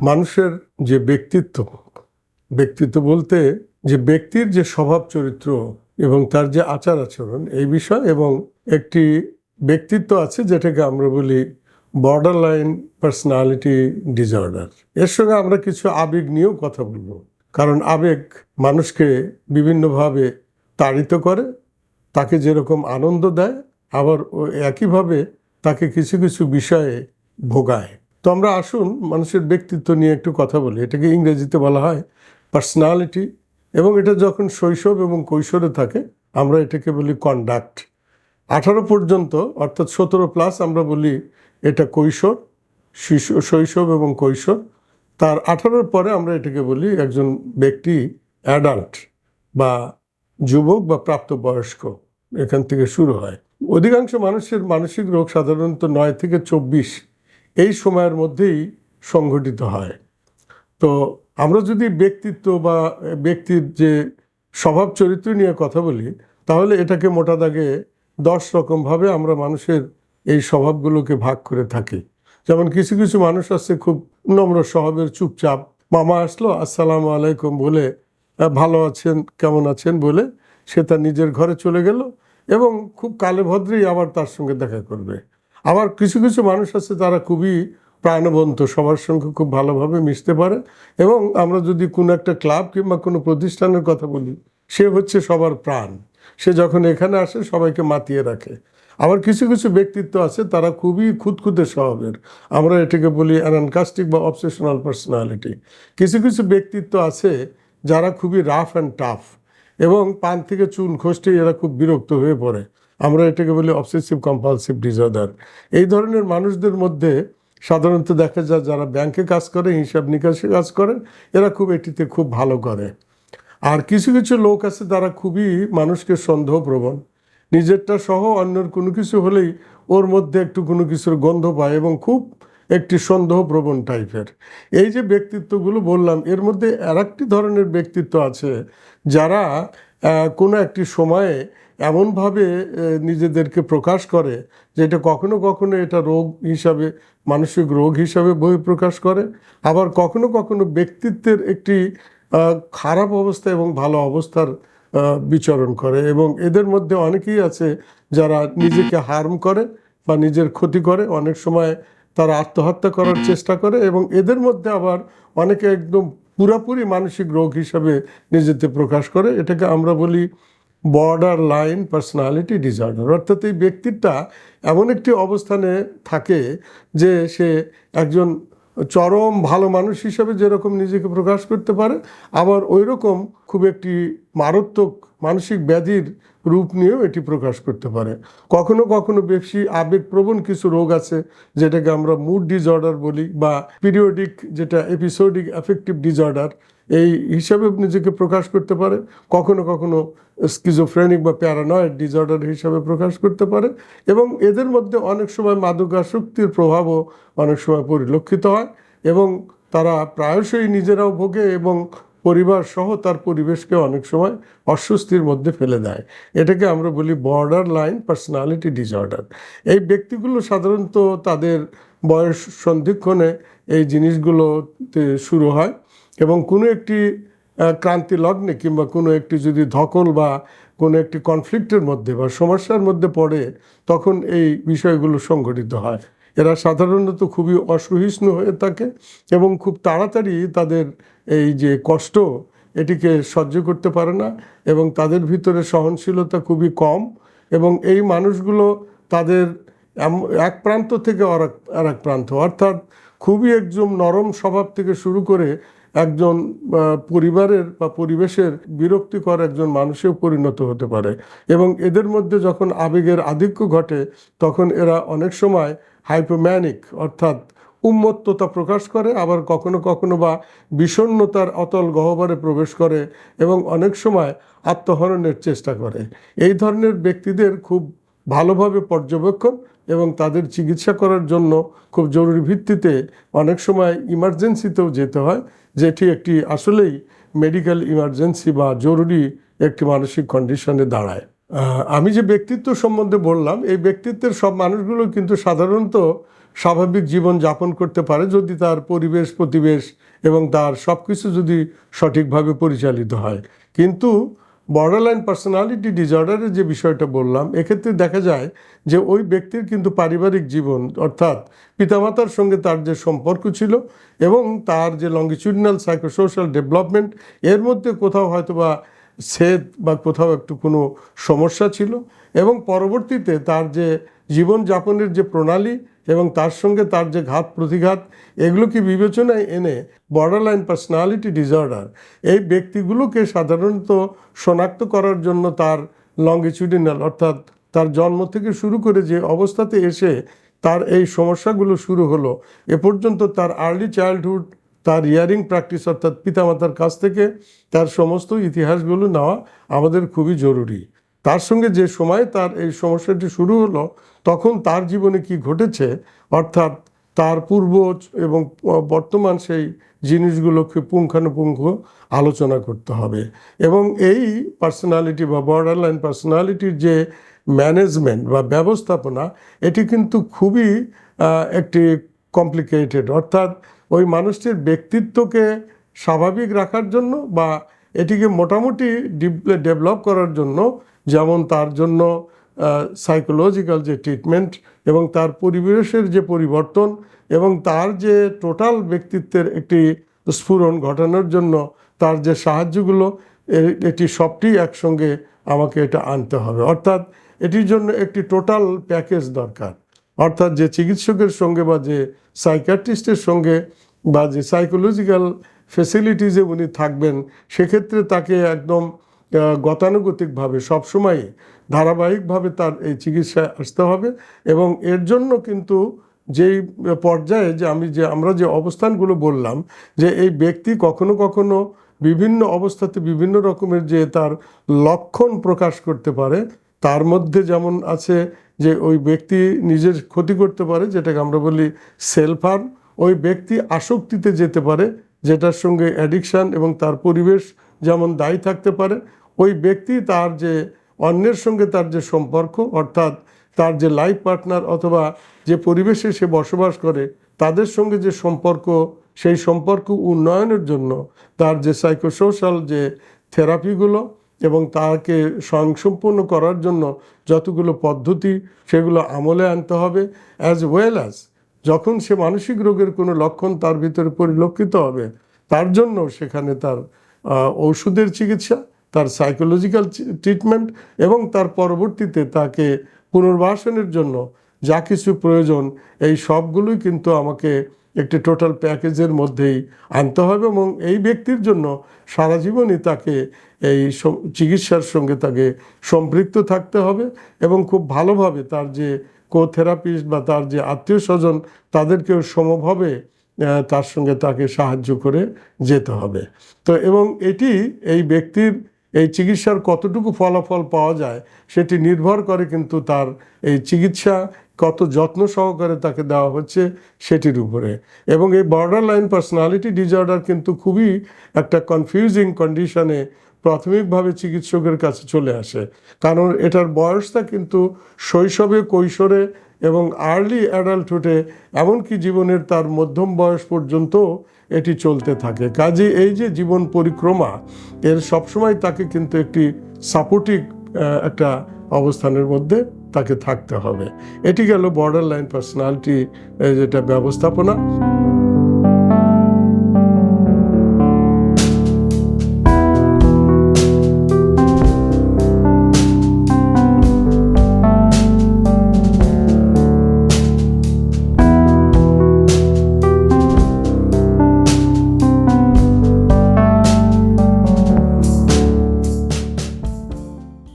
মানুষের যে ব্যক্তিত্ব ব্যক্তিত্ব বলতে যে ব্যক্তির যে স্বভাব চরিত্র এবং তার যে আচার আচরণ এই বিষয় এবং একটি ব্যক্তিত্ব আছে যেটাকে আমরা বলি বর্ডার লাইন পার্সোনালিটি ডিসঅর্ডার এর সঙ্গে আমরা কিছু আবেগ নিয়েও কথা বলব। কারণ আবেগ মানুষকে বিভিন্নভাবে তাড়িত করে, তাকে যেরকম আনন্দ দেয়, আবার একইভাবে তাকে কিছু কিছু বিষয়ে ভোগায়। তো আমরা আসুন মানুষের ব্যক্তিত্ব নিয়ে একটু কথা বলি। এটাকে ইংরেজিতে বলা হয় পার্সোনালিটি এবং এটা যখন শৈশব এবং কৈশোরে থাকে, আমরা এটাকে বলি কন্ডাক্ট আঠারো পর্যন্ত, অর্থাৎ সতেরো প্লাস আমরা বলি এটা কৈশোর, শিশু, শৈশব এবং কৈশোর। তার আঠারোর পরে আমরা এটাকে বলি একজন ব্যক্তি অ্যাডাল্ট বা যুবক বা প্রাপ্তবয়স্ক। এখান থেকে শুরু হয়। অধিকাংশ মানুষের মানসিক রোগ সাধারণত নয় থেকে চব্বিশ এই সময়ের মধ্যেই সংঘটিত হয়। তো আমরা যদি ব্যক্তিত্ব বা ব্যক্তির যে স্বভাব চরিত্র নিয়ে কথা বলি, তাহলে এটাকে মোটা দাগে দশ রকমভাবে আমরা মানুষের এই স্বভাবগুলোকে ভাগ করে থাকি। যেমন কিছু কিছু মানুষ আছে খুব নম্র স্বভাবের চুপচাপ, মামা আসলো, আসসালামু আলাইকুম বলে ভালো আছেন, কেমন আছেন? বলে সে তার নিজের ঘরে চলে গেল এবং খুব কালে ভদ্রেই আবার তার সঙ্গে দেখা করবে। আবার কিছু কিছু মানুষ আছে তারা খুবই প্রাণবন্ত, সবার সঙ্গে খুব ভালোভাবে মিশতে পারে এবং আমরা যদি কোনো একটা ক্লাব কিংবা কোনো প্রতিষ্ঠানের কথা বলি, সে হচ্ছে সবার প্রাণ। সে যখন এখানে আসে, সবাইকে মাতিয়ে রাখে। আবার কিছু কিছু ব্যক্তিত্ব আছে, তারা খুবই খুঁতখুঁতে স্বভাবের। আমরা এটাকে বলি অ্যানানকাস্টিক বা অবসেশনাল পার্সোনালিটি কিছু কিছু ব্যক্তিত্ব আছে, যারা খুবই রাফ অ্যান্ড টাফ এবং পান থেকে চুন খসতে এরা খুব বিরক্ত হয়ে পড়ে। আমরা এটাকে বলি অবসেসিভ কম্পালসিভ ডিসঅর্ডার এই ধরনের মানুষদের মধ্যে সাধারণত দেখা যায় যারা ব্যাংকে কাজ করে, হিসাব নিকাশে কাজ করে, এরা খুব এটিতে খুব ভালো করে। আর কিছু কিছু লোক আছে তারা খুবই মানুষকে সন্দেহপ্রবণ। নিজেরটা সহ অন্যের কোনো কিছু হলেই ওর মধ্যে একটু কোনো কিছুর গন্ধ পায় এবং খুব একটি সন্দেহপ্রবণ টাইপের। এই যে ব্যক্তিত্বগুলো বললাম, এর মধ্যে আর ধরনের ব্যক্তিত্ব আছে যারা কোনো একটি সময়ে এমনভাবে নিজেদেরকে প্রকাশ করে যে এটা কখনো কখনো এটা রোগ হিসাবে, মানসিক রোগ হিসাবে বহিঃপ্রকাশ করে। আবার কখনো কখনো ব্যক্তিত্বের একটি খারাপ অবস্থা এবং ভালো অবস্থার বিচরণ করে। এবং এদের মধ্যে অনেকেই আছে যারা নিজেকে হার্ম করে বা নিজের ক্ষতি করে। অনেক সময় তারা আত্মহত্যা করার চেষ্টা করে এবং এদের মধ্যে আবার অনেকে একদম পুরাপুরি মানসিক রোগ হিসাবে নিজেতে প্রকাশ করে। এটাকে আমরা বলি বর্ডার লাইন পার্সোনালিটি ডিসঅর্ডার। অর্থাৎ এই ব্যক্তিটা এমন একটি অবস্থানে থাকে যে সে একজন চরম ভালো মানুষ হিসাবে যেরকম নিজেকে প্রকাশ করতে পারে, আবার ওই রকম খুব একটি মারাত্মক মানসিক ব্যাধির রূপ নিয়েও এটি প্রকাশ করতে পারে। কখনো কখনো বেশি আবেগপ্রবণ কিছু রোগ আছে, যেটাকে আমরা মুড ডিসঅর্ডার বলি বা পিরিয়ডিক যেটা এপিসোডিক এফেক্টিভ ডিসঅর্ডার এই হিসাবে নিজেকে প্রকাশ করতে পারে। কখনো কখনো স্কিজোফ্রেনিক বা প্যারানয়েড ডিসঅর্ডার হিসাবে প্রকাশ করতে পারে এবং এদের মধ্যে অনেক সময় মাদকাসক্তির প্রভাবও অনেক সময় পরিলক্ষিত হয় এবং তারা প্রায়শই নিজেরাও ভোগে এবং পরিবার সহ তার পরিবেশকে অনেক সময় অস্বস্তির মধ্যে ফেলে দেয়। এটাকে আমরা বলি বর্ডার লাইন পার্সোনালিটি ডিসঅর্ডার এই ব্যক্তিগুলো সাধারণত তাদের বয়স সন্ধিক্ষণে এই জিনিসগুলোতে শুরু হয়। এবং কোনো একটি ক্রান্তি লগ্নে কিংবা কোনো একটি যদি ধকল বা কোনো একটি কনফ্লিক্টের মধ্যে বা সমস্যার মধ্যে পড়ে, তখন এই বিষয়গুলো সংঘটিত হয়। এরা সাধারণত খুবই অসহিষ্ণু হয়ে থাকে এবং খুব তাড়াতাড়ি তাদের এই যে কষ্ট, এটিকে সহ্য করতে পারে না এবং তাদের ভিতরে সহনশীলতা খুবই কম এবং এই মানুষগুলো তাদের এক প্রান্ত থেকে আর এক প্রান্ত, অর্থাৎ খুবই একজন নরম স্বভাব থেকে শুরু করে একজন পরিবারের বা পরিবেশের বিরক্তিকর একজন মানুষেও পরিণত হতে পারে। এবং এদের মধ্যে যখন আবেগের আধিক্য ঘটে, তখন এরা অনেক সময় হাইপোম্যানিক, অর্থাৎ উন্মত্ততা প্রকাশ করে, আবার কখনো কখনো বা বিষণ্ণতার অতল গহ্বরে প্রবেশ করে এবং অনেক সময় আত্মহরণের চেষ্টা করে। এই ধরনের ব্যক্তিদের খুব ভালোভাবে পর্যবেক্ষণ এবং তাদের চিকিৎসা করার জন্য খুব জরুরি ভিত্তিতে অনেক সময় ইমার্জেন্সিতেও যেতে হয়। যেটি একটি আসলেই মেডিকেল ইমার্জেন্সি বা জরুরি একটি মানসিক কন্ডিশনে দাঁড়ায়। আমি যে ব্যক্তিত্ব সম্বন্ধে বললাম, এই ব্যক্তিত্বের সব মানুষগুলো কিন্তু সাধারণত স্বাভাবিক জীবন যাপন করতে পারে যদি তার পরিবেশ, প্রতিবেশ এবং তার সব কিছু যদি সঠিকভাবে পরিচালিত হয়। কিন্তু বর্ডারলাইন পার্সোনালিটি ডিসঅর্ডারের যে বিষয়টা বললাম, এক্ষেত্রে দেখা যায় যে ওই ব্যক্তির কিন্তু পারিবারিক জীবন, অর্থাৎ পিতামাতার সঙ্গে তার যে সম্পর্ক ছিল এবং তার যে লঙ্গিচুডিনাল সাইকোসোশ্যাল ডেভেলপমেন্ট এর মধ্যে কোথাও হয়তো বা সেদ বা কোথাও একটু কোনো সমস্যা ছিল এবং পরবর্তীতে তার যে জীবনযাপনের যে প্রণালী এবং তার সঙ্গে তার যে ঘাত প্রতিঘাত এগুলোকে বিবেচনায় এনে বর্ডারলাইন পার্সোনালিটি ডিসঅর্ডার এই ব্যক্তিগুলোকে সাধারণত শনাক্ত করার জন্য তার লঙ্গিচুডিনাল অর্থাৎ তার জন্ম থেকে শুরু করে যে অবস্থাতে এসে তার এই সমস্যাগুলো শুরু হলো, এ পর্যন্ত তার আর্লি চাইল্ডহুড তার ইয়ারিং প্র্যাকটিস অর্থাৎ পিতামাতার কাছ থেকে তার সমস্ত ইতিহাসগুলো নেওয়া আমাদের খুবই জরুরি। তার সঙ্গে যে সময় তার এই সমস্যাটি শুরু হলো, তখন তার জীবনে কি ঘটেছে, অর্থাৎ তার পূর্ব এবং বর্তমান সেই জিনিসগুলোকে পুঙ্খানুপুঙ্খ আলোচনা করতে হবে। এবং এই পার্সোনালিটি বা বর্ডার লাইন পার্সোনালিটির যে ম্যানেজমেন্ট বা ব্যবস্থাপনা, এটি কিন্তু খুবই একটি কমপ্লিকেটেড অর্থাৎ ওই মানুষটির ব্যক্তিত্বকে স্বাভাবিক রাখার জন্য বা এটিকে মোটামুটি ডেভেলপ করার জন্য, যেমন তার জন্য সাইকোলজিক্যাল যে ট্রিটমেন্ট এবং তার পরিবেশের যে পরিবর্তন এবং তার যে টোটাল ব্যক্তিত্বের একটি স্ফুরণ ঘটানোর জন্য তার যে সাহায্যগুলো এটি সবটি একসঙ্গে আমাকে এটা আনতে হবে। অর্থাৎ এটির জন্য একটি টোটাল প্যাকেজ দরকার। অর্থাৎ যে চিকিৎসকের সঙ্গে বা যে সাইকিয়াট্রিস্টের সঙ্গে বা যে সাইকোলজিক্যাল ফেসিলিটিসে উনি থাকবেন, সেক্ষেত্রে তাকে একদম গতানুগতিকভাবে সবসময় ধারাবাহিকভাবে তার এই চিকিৎসায় আসতে হবে এবং এর জন্য কিন্তু যেই পর্যায়ে যে আমি যে, আমরা যে অবস্থানগুলো বললাম, যে এই ব্যক্তি কখনো কখনো বিভিন্ন অবস্থাতে বিভিন্ন রকমের যে তার লক্ষণ প্রকাশ করতে পারে, তার মধ্যে যেমন আছে যে ওই ব্যক্তি নিজের ক্ষতি করতে পারে, যেটাকে আমরা বলি সেলফ হার্ম ওই ব্যক্তি আসক্তিতে যেতে পারে যেটার সঙ্গে অ্যাডিকশান এবং তার পরিবেশ যেমন দায়ী থাকতে পারে, ওই ব্যক্তি তার যে অন্যের সঙ্গে তার যে সম্পর্ক, অর্থাৎ তার যে লাইফ পার্টনার অথবা যে পরিবেশে সে বসবাস করে, তাদের সঙ্গে যে সম্পর্ক, সেই সম্পর্ক উন্নয়নের জন্য তার যে সাইকোসোশ্যাল যে থেরাপিগুলো এবং তাকে স্বয়ংসম্পূর্ণ করার জন্য যতগুলো পদ্ধতি সেগুলো আমলে আনতে হবে অ্যাজ ওয়েল অ্যাজ যখন সে মানসিক রোগের কোনো লক্ষণ তার ভিতরে পরিলক্ষিত হবে তার জন্য সেখানে তার আহ, ঔষধের চিকিৎসা তার সাইকোলজিক্যাল ট্রিটমেন্ট এবং তার পরবর্তীতে তাকে পুনর্বাসনের জন্য যা কিছু প্রয়োজন এই সবগুলোই কিন্তু আমাকে একটি টোটাল প্যাকেজের মধ্যেই আনতে হবে এবং এই ব্যক্তির জন্য সারা জীবনই তাকে এই চিকিৎসার সঙ্গে তাকে সম্পৃক্ত থাকতে হবে এবং খুব ভালোভাবে তার যে কো থেরাপিস্ট বা তার যে আত্মীয় স্বজন, তাদেরকেও সমভাবে তার সঙ্গে তাকে সাহায্য করে যেতে হবে। তো এবং এটি, এই ব্যক্তির এই চিকিৎসার কতটুকু ফলাফল পাওয়া যায়, সেটি নির্ভর করে কিন্তু তার এই চিকিৎসা কত যত্ন সহকারে তাকে দেওয়া হচ্ছে সেটির উপরে। এবং এই বর্ডার লাইন পার্সোনালিটি ডিসঅর্ডার কিন্তু খুবই একটা কনফিউজিং কন্ডিশনে প্রাথমিকভাবে চিকিৎসকের কাছে চলে আসে। কারণ এটার বয়সটা কিন্তু শৈশবে, কৈশোরে এবং আর্লি অ্যাডাল্টহুডে এমনকি জীবনের তার মধ্যম বয়স পর্যন্ত এটি চলতে থাকে। কাজে এই যে জীবন পরিক্রমা, এর সবসময় তাকে কিন্তু একটি সাপোর্টিভ একটা অবস্থানের মধ্যে তাকে থাকতে হবে। এটি গেল বর্ডার লাইন পার্সোনালিটি যেটা ব্যবস্থাপনা।